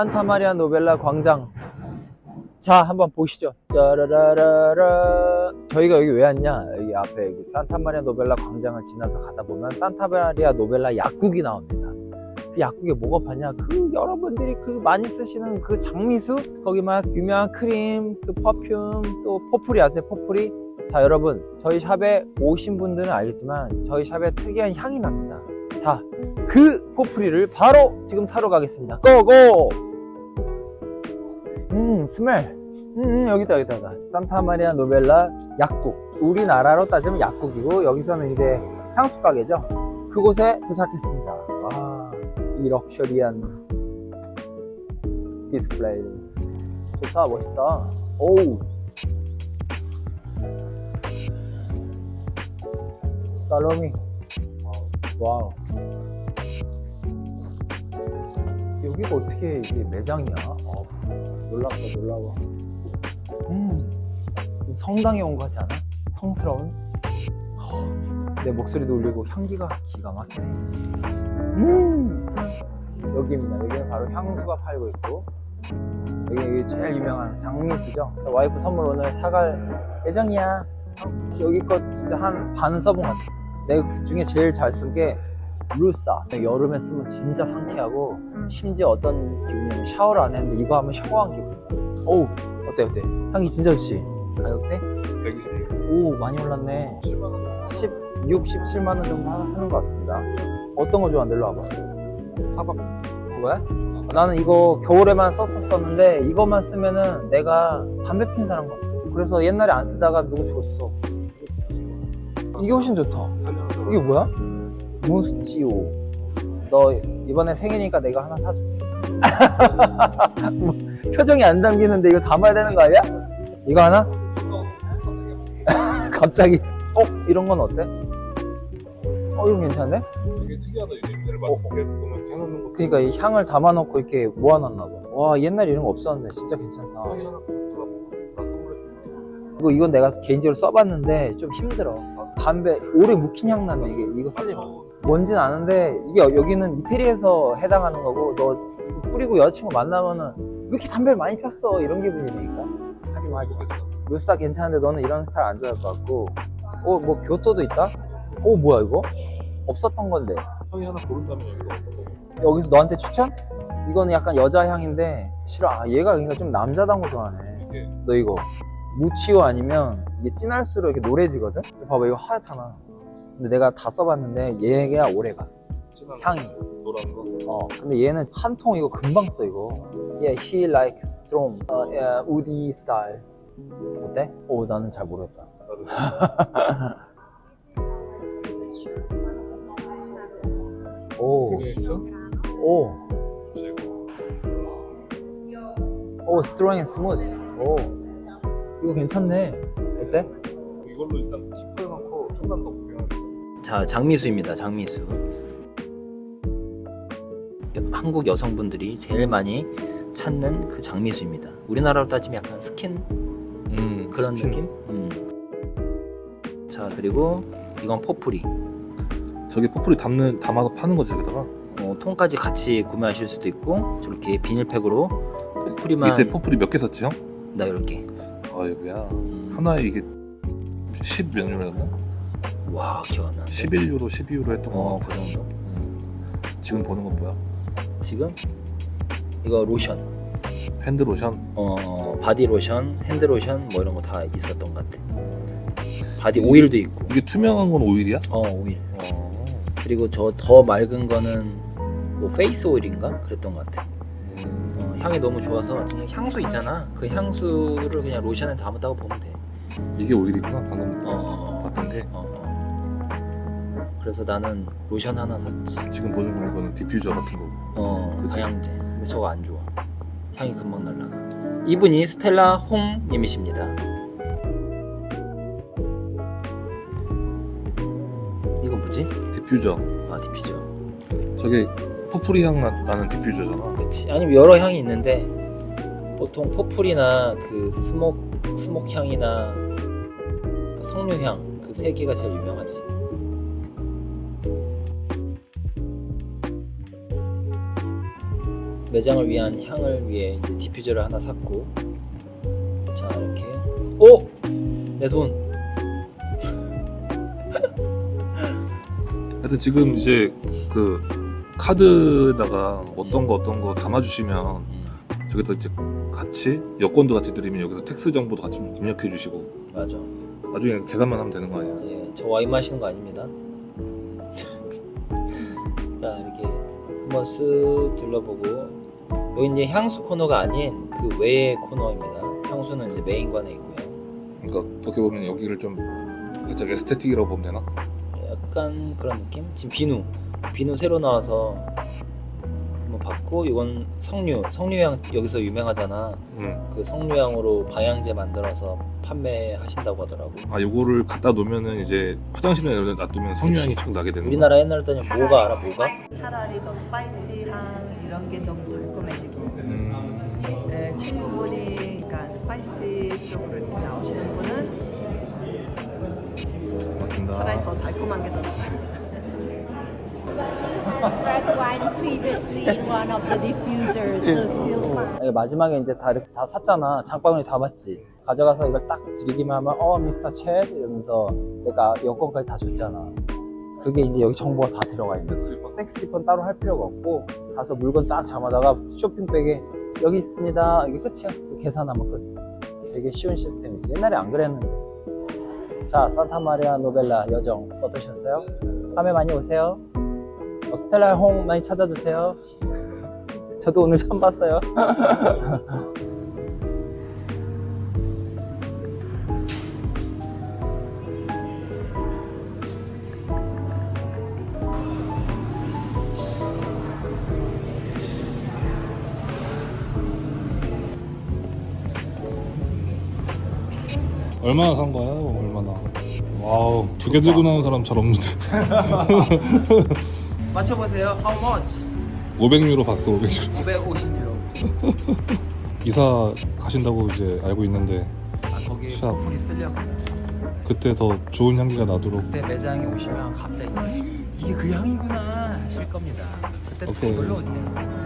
산타마리아 노벨라 광장. 자, 한번 보시죠. 짜라라라라. 저희가 여기 왜 왔냐? 여기 앞에 여기 산타마리아 노벨라 광장을 지나서 가다 보면 산타마리아 노벨라 약국이 나옵니다. 그 약국에 뭐가 파냐? 그 여러분들이 그 많이 쓰시는 그 장미수? 거기 막 유명한 크림, 그 퍼퓸, 또 포프리 아세요? 포프리? 자, 여러분. 저희 샵에 오신 분들은 알겠지만 저희 샵에 특이한 향이 납니다. 자, 그 포프리를 바로 지금 사러 가겠습니다. 고고! 음, 스멜. 음, 음, 여기다, 여기다, 여기다. 산타마리아 노벨라 약국. 우리나라로 따지면 약국이고, 여기서는 이제 향수 가게죠. 그곳에 도착했습니다. 와, 이 럭셔리한 디스플레이. 좋다, 멋있다. 오우. 살로미. 와우. 여기가 어떻게 이게 매장이야? 어, 놀랍다 놀라워. 음, 이 성당에 온거 같지 않아? 성스러운? 허, 내 목소리도 울리고 향기가 기가 막히네. 음, 여기입니다. 여기는 바로 향수가 팔고 있고 여기, 여기 제일 유명한 장미수죠. 저 와이프 선물 오늘 사갈 예정이야. 여기 거 진짜 한 반 써본 것 같아. 그 중에 제일 잘 쓴 게 루사. 여름에 쓰면 진짜 상쾌하고 심지어 어떤 기분이냐면 샤워를 안 했는데 이거 하면 샤워한 기분. 어우 어때 어때? 향이 진짜 좋지. 가격대? 120개. 오 많이 올랐네. 7만 원. 16, 17만 원 정도 하- 하는 것 같습니다. 어떤 거 좋아하는데 일로 와봐. 하박. 그거야? 나는 이거 겨울에만 썼었었는데 이것만 쓰면은 내가 담배 핀 사람 같아. 그래서 옛날에 안 쓰다가 누구 줬어. 이게 훨씬 좋다. 이게 뭐야? 무스지오. 너 이번에 생일이니까 내가 하나 사줄게. 뭐, 표정이 안 담기는데 이거 담아야 되는 거 아니야? 이거 하나? 갑자기. 어? 이런 건 어때? 어, 이건 괜찮네? 되게 특이하다. 이 냄새를 어. 맡게끔 이렇게 해놓는 거. 그러니까 이 향을 담아놓고 이렇게 모아놨나 봐. 와, 옛날에 이런 거 없었는데 진짜 괜찮다. 줘. 이거, 이건 내가 개인적으로 써봤는데 좀 힘들어. 담배, 오래 묵힌 향 나네, 이게. 이거 쓰지 마. 뭔진 아는데, 이게 여- 여기는 이태리에서 해당하는 거고, 너 뿌리고 여자친구 만나면은, 왜 이렇게 담배를 많이 폈어? 이런 기분이니까. 하지 마, 하지 마. 룰사 괜찮은데 너는 이런 스타일 안 좋아할 것 같고. 어, 뭐 교토도 있다? 어, 뭐야, 이거? 없었던 건데. 형이 하나 고른다면 이거 어떤 거? 여기서 너한테 추천? 이거는 약간 여자 향인데, 싫어. 아, 얘가 그러니까 좀 남자다운 거 좋아하네. 이게 너 이거 무치오 아니면 이게 진할수록 이렇게 노래지거든? 봐봐 이거 하얗잖아 근데 내가 다 써봤는데 얘가 오래가. 향이. 노란 거. 어 근데 얘는 한 통 이거 금방 써 이거. Yeah, he like strong. 어, yeah, woody style 어때? 오 나는 잘 모르겠다. 오? 오, 오, strong and smooth. 오. 이거 괜찮네. 어때? 이걸로 일단 자, 장미수입니다. 장미수. 한국 여성분들이 제일 많이 찾는 그 장미수입니다. 우리나라로 따지면 약간 스킨 음 그런 느낌? 음. 자, 그리고 이건 포프리. 저기 포프리 담는 담아서 파는 거지 여기다가. 어, 통까지 같이 구매하실 수도 있고 저렇게 비닐팩으로 포프리만 밑에 포프리 몇 개 샀지 형? 나 이렇게. 아이고야. 음. 하나에 이게 10몇 유로였나? 와, 기억 안 나. 11유로, 12유로 했던 거. 어, 그 정도. 음. 지금 보는 건 뭐야? 지금 이거 로션. 핸드 로션. 어, 바디 로션, 핸드 로션 뭐 이런 거 다 있었던 것 같아. 바디 오일도 있고. 이게 투명한 건 오일이야? 어, 오일. 어. 그리고 저 더 맑은 거는 뭐 페이스 오일인가 그랬던 것 같아. 음. 어, 향이 너무 좋아서 그냥 향수 있잖아. 그 향수를 그냥 로션에 담았다고 보면 돼. 이게 오일이구나. 방금 어, 어, 어. 봤던. 어, 어. 그래서 나는 로션 하나 샀지. 지금 보는 거 이거는 디퓨저 같은 거고. 어, 그치? 방향제. 근데 저거 안 좋아. 향이 금방 날라가. 이분이 스텔라 홍님이십니다. 이건 뭐지? 디퓨저. 아 디퓨저. 저게 포프리 향 나, 나는 디퓨저잖아. 그치. 아니면 여러 향이 있는데 보통 포풀이나 그 스목 스목 향이나 그 석류 향 그 세 개가 제일 유명하지. 매장을 위한 향을 위해 이제 디퓨저를 하나 샀고 자 이렇게 오! 내 돈! 하여튼 지금 이제 그 카드에다가 어떤 거 어떤 거 담아주시면 음, 저기서 이제 같이 여권도 같이 드리면 여기서 텍스 정보도 같이 입력해 주시고 맞아 나중에 계산만 하면 되는 거 아니야? 예, 저 와인 마시는 거 아닙니다 자 이렇게 한번 쓱 둘러보고 여기 이제 향수 코너가 아닌 그 외의 코너입니다 향수는 이제 메인관에 있고요 그러니까 어떻게 보면 여기를 좀 살짝 에스테틱이라고 보면 되나? 약간 그런 느낌? 지금 비누 비누 새로 나와서 한번 봤고 이건 석류 석류향 여기서 유명하잖아 응. 그 석류향으로 방향제 만들어서 판매하신다고 하더라고 아 요거를 갖다 놓으면은 이제 화장실에 놔두면 성유향이 착 나게 되는 거야. 우리나라 옛날에 따지면 뭐가 알아 뭐가? 차라리 더 스파이시한 이런 게 좀 달콤해지고 음, 네, 친구분이 그러니까 스파이시 쪽으로 이렇게 나오시는 분은 맞습니다. 차라리 더 달콤한 게 더 나아요. red wine previously in one of the diffusers, so still fine. 아니, 마지막에 이제 다 이렇게 다 샀잖아. 장바구니 담았지. 가져가서 이걸 딱 드리기만 하면 어 미스터 챗 이러면서 내가 여권까지 다 줬잖아. 그게 이제 여기 정보가 다 들어가 있는 거야. 텍스 리펀 따로 할 필요가 없고 가서 물건 딱 잡아다가 쇼핑백에 여기 있습니다. 이게 끝이야. 계산하면 끝. 되게 쉬운 시스템이지. 옛날에 안 그랬는데. 자, 산타마리아 노벨라 여정 어떠셨어요? 다음에 많이 오세요. 어, 스텔라 홍 많이 찾아주세요. 저도 오늘 처음 봤어요. 얼마나 산 거야? 얼마나? 와우 두 개 들고 나온 사람 잘 없는데 맞춰보세요. How much? 500유로 봤어 500유로 550유로. 이사 가신다고 이제 알고 있는데 아, 거기 샵. 쿠폰이 쓰려고. 그때 더 좋은 향기가 나도록 그때 매장에 오시면 갑자기 이게 그 향이구나 하실 겁니다. 그때 오케이. 또 놀러 오세요.